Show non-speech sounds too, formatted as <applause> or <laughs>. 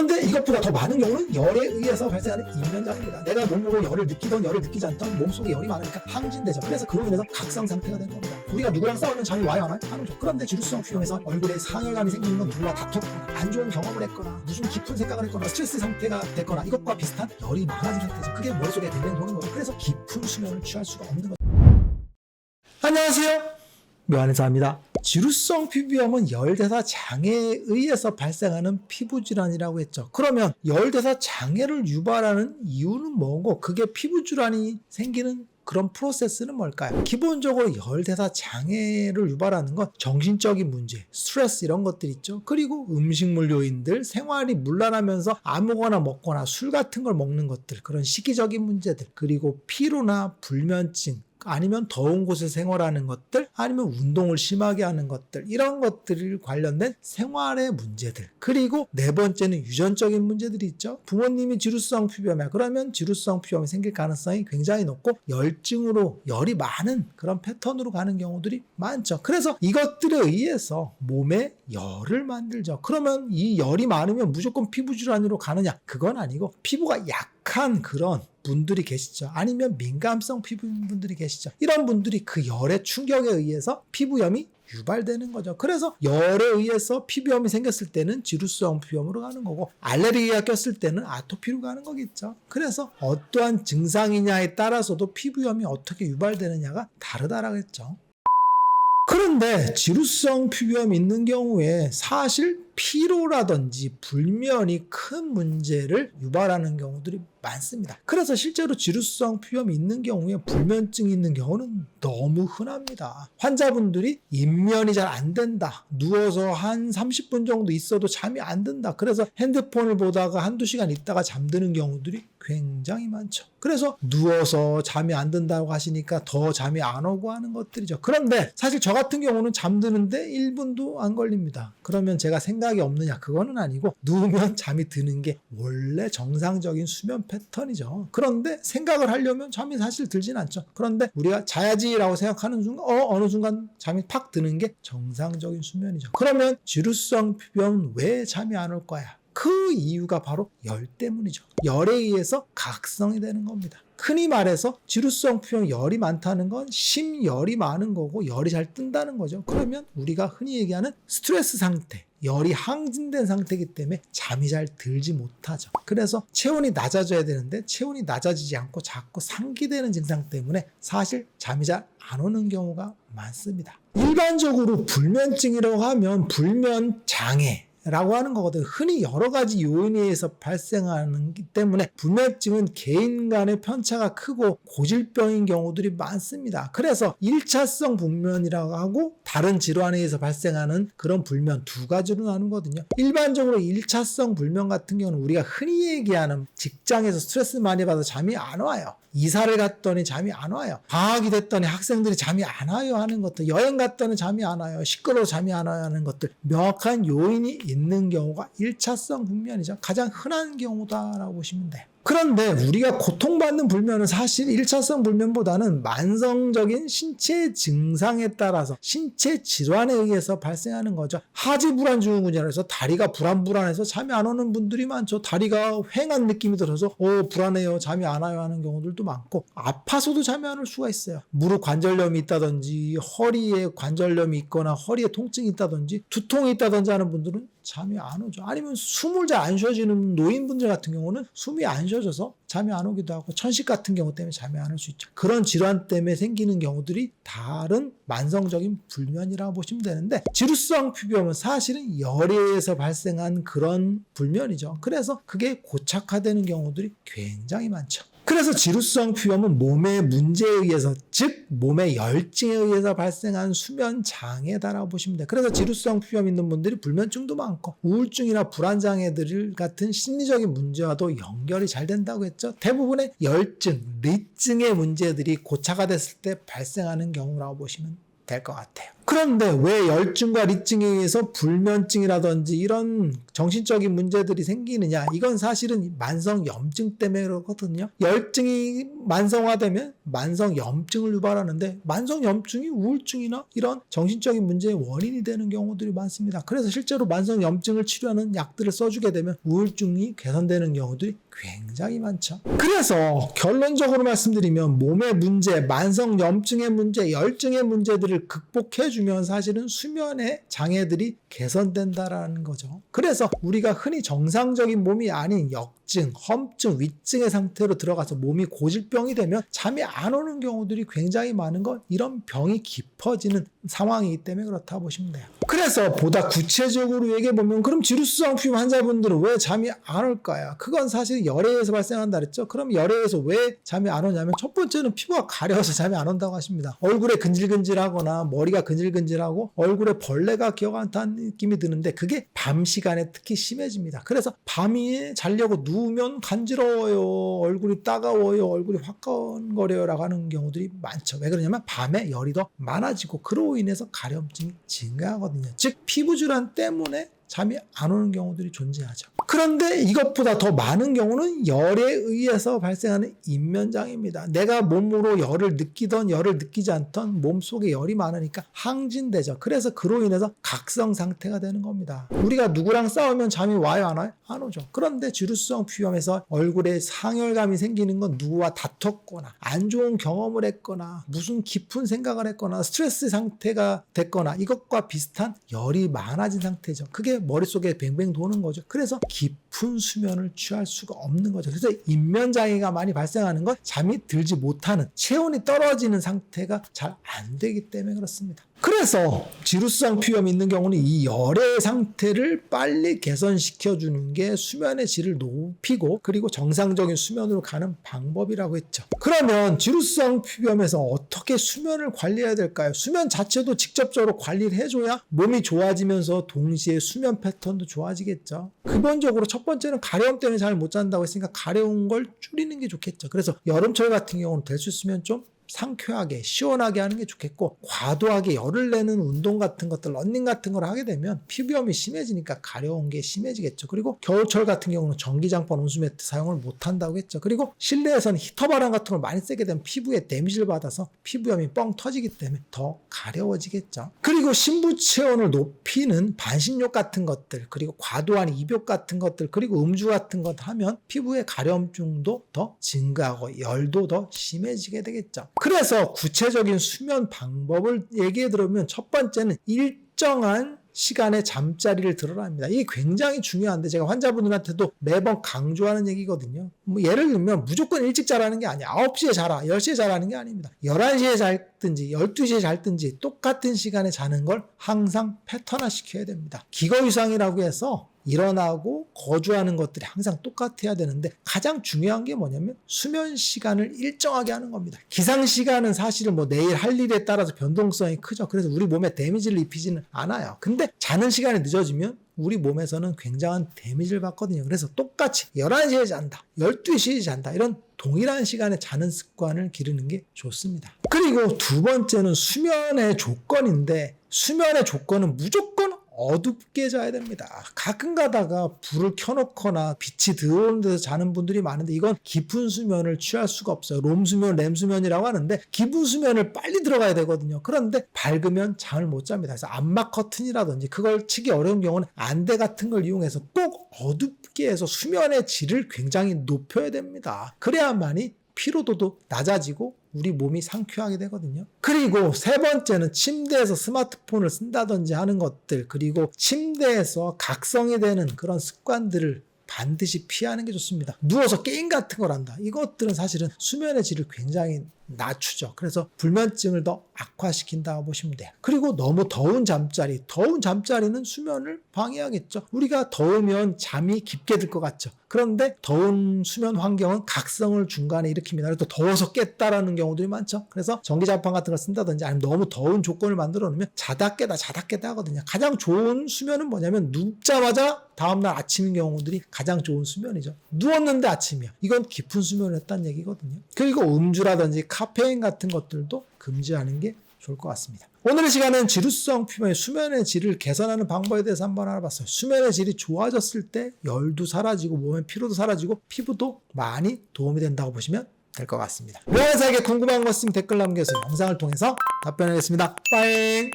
그런데 이것보다 더 많은 경우는 열에 의해서 발생하는 인면장애입니다. 내가 몸으로 열을 느끼던 열을 느끼지 않던 몸속에 열이 많으니까 항진되죠. 그래서 그로 인해서 각성 상태가 되는 겁니다. 우리가 누구랑 싸우면 와요 안 와요? 안 오죠. 그런데 지루성 피로에서 얼굴에 상열감이 생기는 건 누구와 다퉜거나 안 좋은 경험을 했거나 무슨 깊은 생각을 했거나 스트레스 상태가 됐거나 이것과 비슷한 열이 많아진 상태죠. 그게 머릿속에 뱅뱅 도는 거죠. 그래서 깊은 수면을 취할 수가 없는 거죠. 안녕하세요. 묘한의사입니다. 지루성 피부염은 열대사 장애에 의해서 발생하는 피부 질환이라고 했죠. 그러면 열대사 장애를 유발하는 이유는 뭐고 그게 피부 질환이 생기는 그런 프로세스는 뭘까요? 기본적으로 열대사 장애를 유발하는 건 정신적인 문제, 스트레스 이런 것들 있죠. 그리고 음식물 요인들, 생활이 문란하면서 아무거나 먹거나 술 같은 걸 먹는 것들, 그런 시기적인 문제들, 그리고 피로나 불면증, 아니면 더운 곳에 생활하는 것들, 아니면 운동을 심하게 하는 것들, 이런 것들 관련된 생활의 문제들. 그리고 네 번째는 유전적인 문제들이 있죠. 부모님이 지루성 피부염이야. 그러면 지루성 피부염이 생길 가능성이 굉장히 높고 열증으로 열이 많은 그런 패턴으로 가는 경우들이 많죠. 그래서 이것들에 의해서 몸에 열을 만들죠. 그러면 이 열이 많으면 무조건 피부 질환으로 가느냐? 그건 아니고 피부가 약한 그런 분들이 계시죠. 아니면 민감성 피부인 분들이 계시죠. 이런 분들이 그 열의 충격에 의해서 피부염이 유발되는 거죠. 그래서 열에 의해서 피부염이 생겼을 때는 지루성 피부염으로 가는 거고 알레르기가 꼈을 때는 아토피로 가는 거겠죠. 그래서 어떠한 증상이냐에 따라서도 피부염이 어떻게 유발되느냐가 다르다라겠죠. 그런데 지루성 피부염이 있는 경우에 사실 피로라든지 불면이 큰 문제를 유발하는 경우들이 많습니다. 그래서 실제로 지루성 피부염이 있는 경우에 불면증이 있는 경우는 너무 흔합니다. 환자분들이 입면이 잘 안 된다. 누워서 한 30분 정도 있어도 잠이 안 든다. 그래서 핸드폰을 보다가 한두 시간 있다가 잠드는 경우들이 굉장히 많죠. 그래서 누워서 잠이 안 든다고 하시니까 더 잠이 안 오고 하는 것들이죠. 그런데 사실 저 같은 경우는 잠드는데 1분도 안 걸립니다. 그러면 제가 생각이 없느냐? 그거는 아니고 누우면 잠이 드는 게 원래 정상적인 수면 패턴이죠. 그런데 생각을 하려면 잠이 사실 들진 않죠. 그런데 우리가 자야지라고 생각하는 순간 어 어느 순간 잠이 팍 드는 게 정상적인 수면이죠. 그러면 지루성 피부염은 왜 잠이 안 올 거야? 그 이유가 바로 열 때문이죠. 열에 의해서 각성이 되는 겁니다. 흔히 말해서 지루성 피부염 열이 많다는 건 심열이 많은 거고 열이 잘 뜬다는 거죠. 그러면 우리가 흔히 얘기하는 스트레스 상태, 열이 항진된 상태이기 때문에 잠이 잘 들지 못하죠. 그래서 체온이 낮아져야 되는데 체온이 낮아지지 않고 자꾸 상기되는 증상 때문에 사실 잠이 잘 안 오는 경우가 많습니다. 일반적으로 불면증이라고 하면 불면 장애 라고 하는 거거든요. 흔히 여러 가지 요인에 의해서 발생하는 기 때문에 불면증은 개인 간의 편차가 크고 고질병인 경우들이 많습니다. 그래서 1차성 불면이라고 하고 다른 질환에 의해서 발생하는 그런 불면 두 가지로 나누거든요. 일반적으로 1차성 불면 같은 경우는 우리가 흔히 얘기하는 직장에서 스트레스 많이 받아 잠이 안 와요. 이사를 갔더니 잠이 안 와요. 방학이 됐더니 학생들이 잠이 안 와요 하는 것들, 여행 갔더니 잠이 안 와요. 시끄러워 잠이 안 와요 하는 것들, 명확한 요인이 있는 경우가 1차성 불면이죠. 가장 흔한 경우다라고 보시면 돼요. 그런데 우리가 고통받는 불면은 사실 1차성 불면보다는 만성적인 신체 증상에 따라서 신체 질환에 의해서 발생하는 거죠. 하지 불안 증후군이라서 다리가 불안불안해서 잠이 안 오는 분들이 많죠. 다리가 휑한 느낌이 들어서 어 불안해요. 잠이 안 와요 하는 경우들도 많고 아파서도 잠이 안 올 수가 있어요. 무릎 관절염이 있다든지 허리에 관절염이 있거나 허리에 통증이 있다든지 두통이 있다든지 하는 분들은 잠이 안 오죠. 아니면 숨을 잘 안 쉬어지는 노인분들 같은 경우는 숨이 안 쉬어져서 잠이 안 오기도 하고 천식 같은 경우 때문에 잠이 안 올 수 있죠. 그런 질환 때문에 생기는 경우들이 다른 만성적인 불면이라고 보시면 되는데 지루성 피부염은 사실은 열에 의해서 발생한 그런 불면이죠. 그래서 그게 고착화되는 경우들이 굉장히 많죠. 그래서 지루성 피부염은 몸의 문제에 의해서 즉 몸의 열증에 의해서 발생한 수면 장애다라고 보시면 돼요. 그래서 지루성 피부염 있는 분들이 불면증도 많고 우울증이나 불안 장애들 같은 심리적인 문제와도 연결이 잘 된다고 했죠. 대부분의 열증, 리증의 문제들이 고차가 됐을 때 발생하는 경우라고 보시면 될 것 같아요. 그런데 왜 열증과 리증에 의해서 불면증이라든지 이런 정신적인 문제들이 생기느냐? 이건 사실은 만성 염증 때문에 그렇거든요. 열증이 만성화되면 만성 염증을 유발하는데 만성 염증이 우울증이나 이런 정신적인 문제의 원인이 되는 경우들이 많습니다. 그래서 실제로 만성 염증을 치료하는 약들을 써주게 되면 우울증이 개선되는 경우들이 굉장히 많죠. 그래서 결론적으로 말씀드리면 몸의 문제, 만성 염증의 문제, 열증의 문제들을 극복해 주면 사실은 수면의 장애들이 개선된다라는 거죠. 그래서 우리가 흔히 정상적인 몸이 아닌 역증, 험증, 위증의 상태로 들어가서 몸이 고질병이 되면 잠이 안 오는 경우들이 굉장히 많은 건 이런 병이 깊어지는 상황이기 때문에 그렇다 보시면 돼요. 그래서 보다 구체적으로 얘기해 보면 그럼 지루성피움 환자분들은 왜 잠이 안 올까요? 그건 사실 열에 의해서 발생한다 그랬죠. 그럼 열에 의해서 왜 잠이 안 오냐면 첫 번째는 피부가 가려워서 <laughs> 잠이 안 온다고 하십니다. 얼굴에 근질근질하거나 머리가 근질 근질하고 얼굴에 벌레가 기어간다는 느낌이 드는데 그게 밤 시간에 특히 심해집니다. 그래서 밤에 자려고 누우면 간지러워요. 얼굴이 따가워요. 얼굴이 화끈거려요라고 하는 경우들이 많죠. 왜 그러냐면 밤에 열이 더 많아지고 그로 인해서 가려움증이 증가하거든요. 즉 피부 질환 때문에 잠이 안 오는 경우들이 존재하죠. 그런데 이것보다 더 많은 경우는 열에 의해서 발생하는 인면장입니다. 내가 몸으로 열을 느끼던 열을 느끼지 않던 몸 속에 열이 많으니까 항진되죠. 그래서 그로 인해서 각성 상태가 되는 겁니다. 우리가 누구랑 싸우면 잠이 와요 안 와요? 안 오죠. 그런데 지루성 비염에서 얼굴에 상열감이 생기는 건 누구와 다퉜거나 안 좋은 경험을 했거나 무슨 깊은 생각을 했거나 스트레스 상태가 됐거나 이것과 비슷한 열이 많아진 상태죠. 그게 머릿속에 뱅뱅 도는 거죠. 그래서 깊은 수면을 취할 수가 없는 거죠. 그래서 인면장애가 많이 발생하는 건 잠이 들지 못하는 체온이 떨어지는 상태가 잘 안 되기 때문에 그렇습니다. 그래서 지루성 피염이 있는 경우는 이 열의 상태를 빨리 개선시켜 주는 게 수면의 질을 높이고 그리고 정상적인 수면으로 가는 방법이라고 했죠. 그러면 지루성 피염에서 어떻게 수면을 관리해야 될까요? 수면 자체도 직접적으로 관리를 해줘야 몸이 좋아지면서 동시에 수면 패턴도 좋아지겠죠. 기본적으로 첫 번째는 가려움 때문에 잠을 못 잔다고 했으니까 가려운 걸 줄이는 게 좋겠죠. 그래서 여름철 같은 경우는 될 수 있으면 좀 상쾌하게 시원하게 하는 게 좋겠고 과도하게 열을 내는 운동 같은 것들 런닝 같은 걸 하게 되면 피부염이 심해지니까 가려운 게 심해지겠죠. 그리고 겨울철 같은 경우는 전기장판 온수매트 사용을 못 한다고 했죠. 그리고 실내에서는 히터 바람 같은 걸 많이 쐬게 되면 피부에 데미지를 받아서 피부염이 뻥 터지기 때문에 더 가려워지겠죠. 그리고 신부 체온을 높이는 반신욕 같은 것들 그리고 과도한 입욕 같은 것들 그리고 음주 같은 것 하면 피부의 가려움증도 더 증가하고 열도 더 심해지게 되겠죠 그래서 구체적인 수면 방법을 얘기해 들으면 첫 번째는 일정한 시간에 잠자리를 들어라 합니다. 이게 굉장히 중요한데 제가 환자분들한테도 매번 강조하는 얘기거든요. 뭐 예를 들면 무조건 일찍 자라는 게 아니야. 9시에 자라, 10시에 자라는 게 아닙니다. 11시에 잘든지 12시에 잘든지 똑같은 시간에 자는 걸 항상 패턴화 시켜야 됩니다. 기거유상이라고 해서 일어나고 거주하는 것들이 항상 똑같아야 되는데 가장 중요한 게 뭐냐면 수면 시간을 일정하게 하는 겁니다. 기상 시간은 사실은 뭐 내일 할 일에 따라서 변동성이 크죠. 그래서 우리 몸에 데미지를 입히지는 않아요. 근데 자는 시간이 늦어지면 우리 몸에서는 굉장한 데미지를 받거든요. 그래서 똑같이 11시에 잔다, 12시에 잔다 이런 동일한 시간에 자는 습관을 기르는 게 좋습니다. 그리고 두 번째는 수면의 조건인데 수면의 조건은 무조건 어둡게 자야 됩니다. 가끔 가다가 불을 켜놓거나 빛이 들어오는 데서 자는 분들이 많은데 이건 깊은 수면을 취할 수가 없어요. 롬 수면, 렘 수면이라고 하는데 깊은 수면을 빨리 들어가야 되거든요. 그런데 밝으면 잠을 못 잡니다. 그래서 암막 커튼이라든지 그걸 치기 어려운 경우는 안대 같은 걸 이용해서 꼭 어둡게 해서 수면의 질을 굉장히 높여야 됩니다. 그래야만이 피로도도 낮아지고 우리 몸이 상쾌하게 되거든요. 그리고 세 번째는 침대에서 스마트폰을 쓴다든지 하는 것들, 그리고 침대에서 각성이 되는 그런 습관들을 반드시 피하는 게 좋습니다. 누워서 게임 같은 걸 한다. 이것들은 사실은 수면의 질을 굉장히 낮추죠. 그래서 불면증을 더 악화시킨다고 보시면 돼요. 그리고 너무 더운 잠자리, 더운 잠자리는 수면을 방해하겠죠. 우리가 더우면 잠이 깊게 들 것 같죠. 그런데 더운 수면 환경은 각성을 중간에 일으킵니다. 그래서 더워서 깼다라는 경우들이 많죠. 그래서 전기장판 같은 걸 쓴다든지 아니면 너무 더운 조건을 만들어 놓으면 자다 깨다 자다 깨다 하거든요. 가장 좋은 수면은 뭐냐면 눕자마자 다음날 아침인 경우들이 가장 좋은 수면이죠. 누웠는데 아침이야. 이건 깊은 수면을 했다는 얘기거든요. 그리고 음주라든지 카페인 같은 것들도 금지하는 게 좋을 것 같습니다. 오늘의 시간은 지루성 피부의 수면의 질을 개선하는 방법에 대해서 한번 알아봤어요. 수면의 질이 좋아졌을 때 열도 사라지고 몸의 피로도 사라지고 피부도 많이 도움이 된다고 보시면 될 것 같습니다. 명예사에게 궁금한 것 있으면 댓글 남겨서 영상을 통해서 답변하겠습니다. 빠잉!